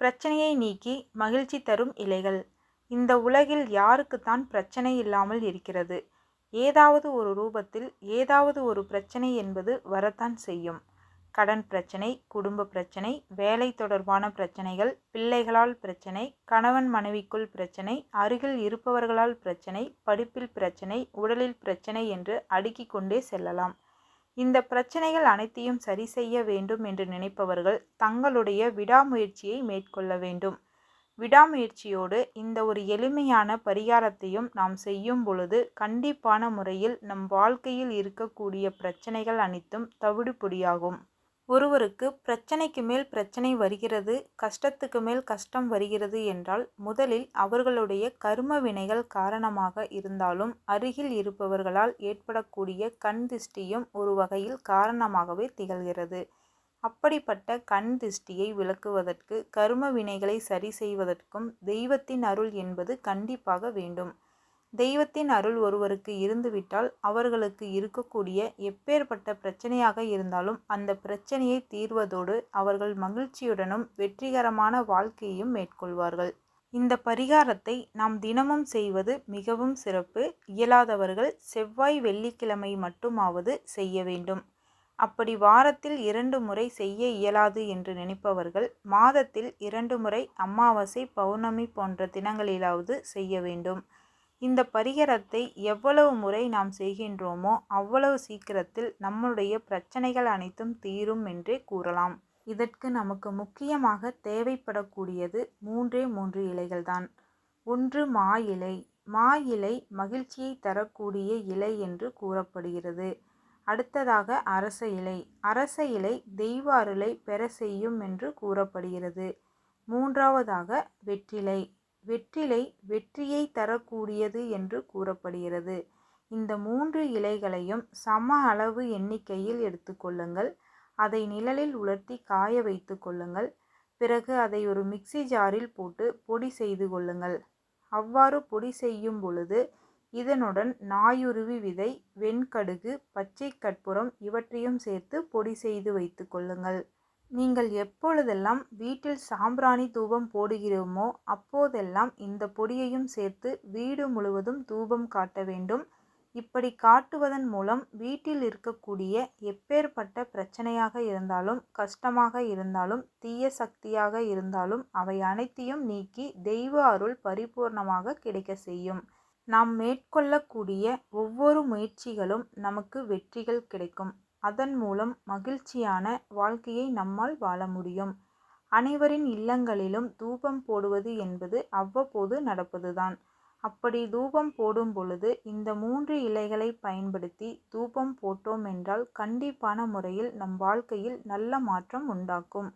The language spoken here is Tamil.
பிரச்சனையை நீக்கி மகிழ்ச்சி தரும் இலைகள். இந்த உலகில் யாருக்குத்தான் பிரச்சனை இல்லாமல் இருக்கிறது. ஏதாவது ஒரு ரூபத்தில் ஏதாவது ஒரு பிரச்சனை என்பது வரத்தான் செய்யும். கடன் பிரச்சனை குடும்ப பிரச்சனை வேலை தொடர்பான பிரச்சனைகள் பிள்ளைகளால் பிரச்சனை கணவன் மனைவிக்குள் பிரச்சனை அருகில் இருப்பவர்களால் பிரச்சனை படிப்பில் பிரச்சனை உடலில் பிரச்சனை என்று அடுக்கிக் கொண்டே செல்லலாம். இந்த பிரச்சனைகள் அனைத்தையும் சரி செய்ய வேண்டும் என்று நினைப்பவர்கள் தங்களுடைய விடாமுயற்சியை மேற்கொள்ள வேண்டும். விடாமுயற்சியோடு இந்த ஒரு எளிமையான பரிகாரத்தையும் நாம் செய்யும் பொழுது கண்டிப்பான முறையில் நம் வாழ்க்கையில் இருக்கக்கூடிய பிரச்சனைகள் அனைத்தும் தவிடுபொடியாகும். ஒருவருக்கு பிரச்சனைக்கு மேல் பிரச்சனை வருகிறது கஷ்டத்துக்கு மேல் கஷ்டம் வருகிறது என்றால் முதலில் அவர்களுடைய கர்ம வினைகள் காரணமாக இருந்தாலும் அருகில் இருப்பவர்களால் ஏற்படக்கூடிய கண் திஷ்டியும் ஒரு வகையில் காரணமாகவே திகழ்கிறது. அப்படிப்பட்ட கண் திஷ்டியை விளக்குவதற்கு கர்ம வினைகளை சரி செய்வதற்கும் தெய்வத்தின் அருள் என்பது கண்டிப்பாக வேண்டும். தெய்வத்தின் அருள் ஒருவருக்கு இருந்துவிட்டால் அவர்களுக்கு இருக்கக்கூடிய எப்பேற்பட்ட பிரச்சனையாக இருந்தாலும் அந்த பிரச்சனையை தீர்வதோடு அவர்கள் மகிழ்ச்சியுடனும் வெற்றிகரமான வாழ்க்கையையும் மேற்கொள்வார்கள். இந்த பரிகாரத்தை நாம் தினமும் செய்வது மிகவும் சிறப்பு. இயலாதவர்கள் செவ்வாய் வெள்ளிக்கிழமை மட்டுமாவது செய்ய வேண்டும். அப்படி வாரத்தில் இரண்டு முறை செய்ய இயலாது என்று நினைப்பவர்கள் மாதத்தில் இரண்டு முறை அமாவாசை பௌர்ணமி போன்ற தினங்களிலாவது செய்ய வேண்டும். இந்த பரிகாரத்தை எவ்வளவு முறை நாம் செய்கின்றோமோ அவ்வளவு சீக்கிரத்தில் நம்முடைய பிரச்சனைகள் அனைத்தும் தீரும் என்றே கூறலாம். இதற்கு நமக்கு முக்கியமாக தேவைப்படக்கூடியது மூன்றே மூன்று இலைகள்தான். ஒன்று மா இலை மா இலை மகிழ்ச்சியை தரக்கூடிய இலை என்று கூறப்படுகிறது. அடுத்ததாக அரச இலை. அரச இலை தெய்வ அருளை பெற செய்யும் என்று கூறப்படுகிறது. மூன்றாவதாக வெற்றிலை. வெற்றிலை வெற்றியை தரக்கூடியது என்று கூறப்படுகிறது. இந்த மூன்று இலைகளையும் சம அளவு எண்ணிக்கையில் எடுத்துக்கொள்ளுங்கள் அதை நிழலில் உலர்த்தி காய வைத்து கொள்ளுங்கள். பிறகு அதை ஒரு மிக்சி ஜாரில் போட்டு பொடி செய்து கொள்ளுங்கள். அவ்வாறு பொடி செய்யும் பொழுது இதனுடன் நாயுருவி விதை வெண்கடுகு பச்சை கற்பூரம் இவற்றையும் சேர்த்து பொடி செய்து வைத்து கொள்ளுங்கள். நீங்கள் எப்பொழுதெல்லாம் வீட்டில் சாம்பிராணி தூபம் போடுகிறோமோ அப்போதெல்லாம் இந்த பொடியையும் சேர்த்து வீடு முழுவதும் தூபம் காட்ட வேண்டும். இப்படி காட்டுவதன் மூலம் வீட்டில் இருக்கக்கூடிய எப்பேற்பட்ட பிரச்சனையாக இருந்தாலும் கஷ்டமாக இருந்தாலும் தீய சக்தியாக இருந்தாலும் அவை அனைத்தையும் நீக்கி தெய்வ அருள் பரிபூர்ணமாக கிடைக்க செய்யும். நாம் மேற்கொள்ளக்கூடிய ஒவ்வொரு முயற்சிகளும் நமக்கு வெற்றிகள் கிடைக்கும். அதன் மூலம் மகிழ்ச்சியான வாழ்க்கையை நம்மால் வாழ முடியும். அனைவரின் இல்லங்களிலும் தூபம் போடுவது என்பது அவ்வப்போது நடப்பதுதான். அப்படி தூபம் போடும் பொழுது இந்த மூன்று இலைகளை பயன்படுத்தி தூபம் போட்டோம் என்றால் கண்டிப்பான முறையில் நம் வாழ்க்கையில் நல்ல மாற்றம் உண்டாக்கும்.